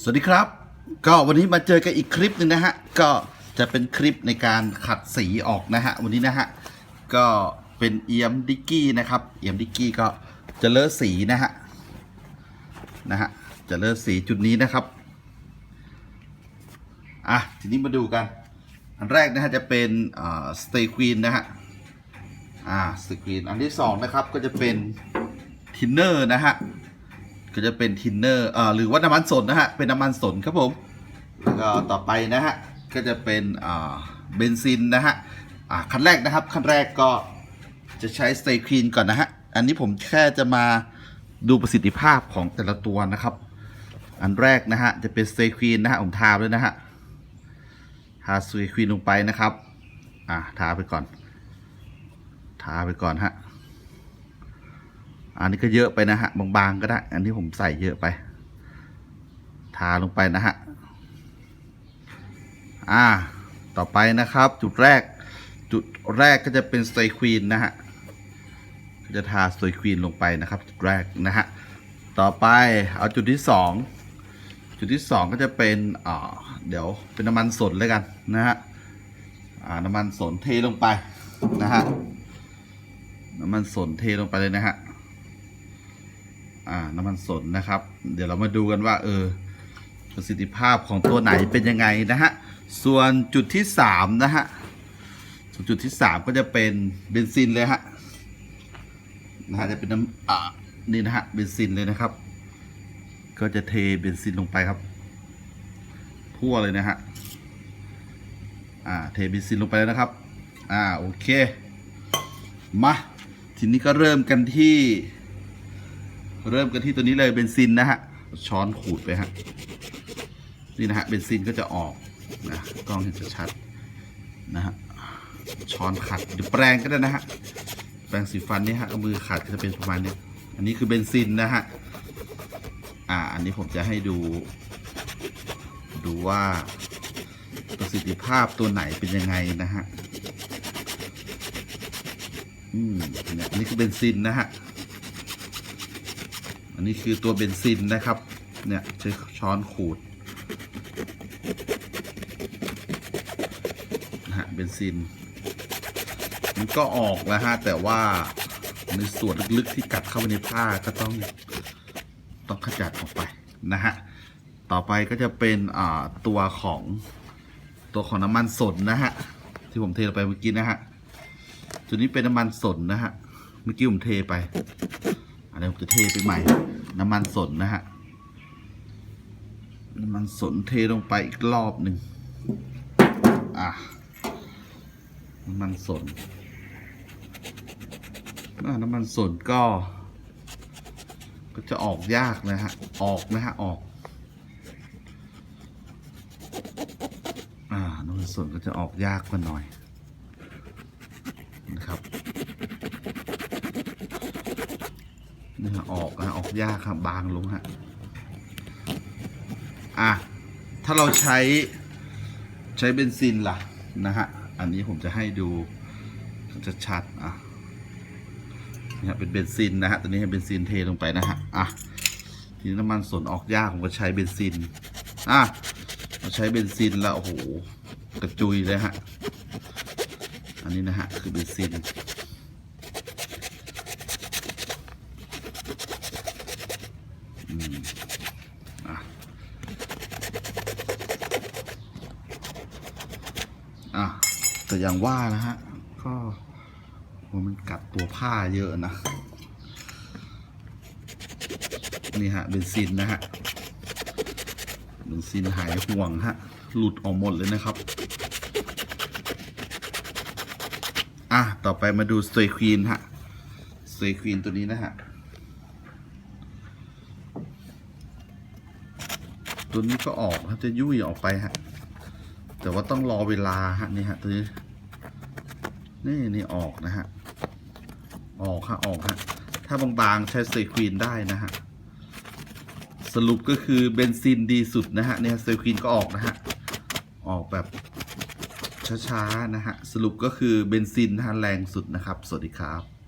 สวัสดีครับ ก็วันนี้มาเจอกันอีกคลิปหนึ่งนะฮะ ก็จะเป็นคลิปในการขัดสีออกนะฮะ วันนี้นะฮะ ก็เป็นเอียมดิกกี้นะครับ เอียมดิกกี้ก็จะเลอะสีนะฮะ นะฮะ จะเลอะสีจุดนี้นะครับ อะ ทีนี้มาดูกัน อันแรกนะฮะจะเป็นสเตย์ควีนนะฮะ อ่าสเตย์ควีนอันที่สองนะครับก็จะเป็นทินเนอร์นะฮะ ก็จะเป็นทินเนอร์อ่อหรือว่าน้ำมันสนนะฮะ เป็นน้ำมันสนครับผมแล้วก็ต่อไปนะฮะ ก็จะเป็นอ่าเบนซินนะฮะ อ่าขั้นแรกนะครับขั้นแรกก็จะใช้สเตย์คลีนก่อนนะฮะ อันนี้ผมแค่จะมาดูประสิทธิภาพของแต่ละตัวนะครับ อันแรกนะฮะ จะเป็นสเตย์คลีนนะฮะผมทาเลยนะฮะ ทาสเตย์คลีนลงไปนะครับ อ่าทาไปก่อน ทาไปก่อนฮะ อันนี้ก็เยอะไปนะฮะ บางๆก็ได้ อันที่ผมใส่เยอะไป ทาลงไปนะฮะ อ่า ต่อไปนะครับ จุดแรก จุดแรกก็จะเป็นสเตย์ควีนนะฮะก็จะทาสเตย์ควีนลงไปนะครับ จุดแรกนะฮะ ต่อไปเอาจุดที่สองจุดที่สองก็จะเป็นอ่าเดี๋ยวเป็นน้ำมันสนเลยกันนะฮะ อ่า น้ำมันสนเทลงไปนะฮะ น้ำมันสนเทลงไปเลยนะฮะ อ่าน้ำมันสนนะครับ เดี๋ยวเรามาดูกันว่า เออ ประสิทธิภาพของตัวไหนเป็นยังไงนะฮะ ส่วนจุดที่สามนะฮะจุดที่สามก็จะเป็นเบนซินเลยฮะนะฮะจะเป็นน้ำอ่านี่นะฮะเบนซินเลยนะครับ ก็จะเทเบนซินลงไปครับทั่วเลยนะฮะอ่าเทเบนซินลงไปแล้วนะครับ อ่าโอเค มาทีนี้ก็เริ่มกันที่ เริ่มกันที่ตัวนี้เลยเบนซินนะฮะ ช้อนขูดไปฮะ นี่นะฮะเบนซินก็จะออกนะกล้องเห็นชัดๆนะฮะ ช้อนขัดหรือแปรงก็ได้นะฮะ แปรงสีฟันนี่ฮะเอามือขัดก็จะเป็นประมาณนี้อันนี้คือเบนซินนะฮะ อ่า อันนี้ผมจะให้ดู ดูว่าประสิทธิภาพตัวไหนเป็นยังไงนะฮะ อืมเนี่ยอันนี้คือเบนซินนะฮะ นนี้คือตัวเบนซินนะครับ เนี่ยใช้ช้อนขูดนะฮะเบนซิน มันก็ออกแล้วฮะ แต่ว่าในส่วนลึกๆที่กัดเข้าไปในผ้าก็ต้องต้องขจัดออกไปนะฮะ ต่อไปก็จะเป็นอ่าตัวของตัวของน้ำมันสนนะฮะ ที่ผมเทลงไปเมื่อกี้นะฮะตัวนี้เป็นน้ำมันสนนะฮะเมื่อกี้ผมเทไปอันนี้ผมจะเทไปใหม่ น้ำมันสนนะฮะ น้ำมันสนเทลงไปอีกรอบหนึ่งอะ น้ำมันสนน้ำมันสนก็ ก็จะออกยากนะฮะ ออกนะฮะ ออก อ่า น้ำมันสนก็จะออกยากกว่าหน่อยนะครับ นี่ฮะ ออกนะออกยากครับบางลงฮะอะถ้าเราใช้ใช้เบนซินล่ะนะฮะอันนี้ผมจะให้ดูจะชัดอะนี่ฮะเป็นเบนซินนะฮะตัวนี้ให้เบนซินเทลงไปนะฮะอะทีนี้น้ำมันส่วนออกยากผมก็ใช้เบนซินอะเราใช้เบนซินแล้วโอ้โหกระจุยเลยฮะอันนี้นะฮะคือเบนซิน อืมอะอะ แต่อย่างว่านะฮะ ก็มันกัดตัวผ้าเยอะนะ นี่ฮะเบนซินนะฮะเบนซินหายห่วงฮะ หลุดออกหมดเลยนะครับ อะ ต่อไปมาดูสเตย์ควีนฮะสเตย์ควีนตัวนี้นะฮะ ตัวนี้ก็ออกครับจะยุ่ยออกไปฮะแต่ว่าต้องรอเวลาฮะนี่ฮะตัวนี้ นี่นี่ออกนะฮะ ออกฮะออกฮะ ถ้าบางๆใช้เซควีนได้นะฮะ สรุปก็คือเบนซินดีสุดนะฮะเนี่ยเซควีนก็ออกนะฮะ ออกแบบช้าๆนะฮะ สรุปก็คือเบนซินนะฮะแรงสุดนะครับ สวัสดีครับ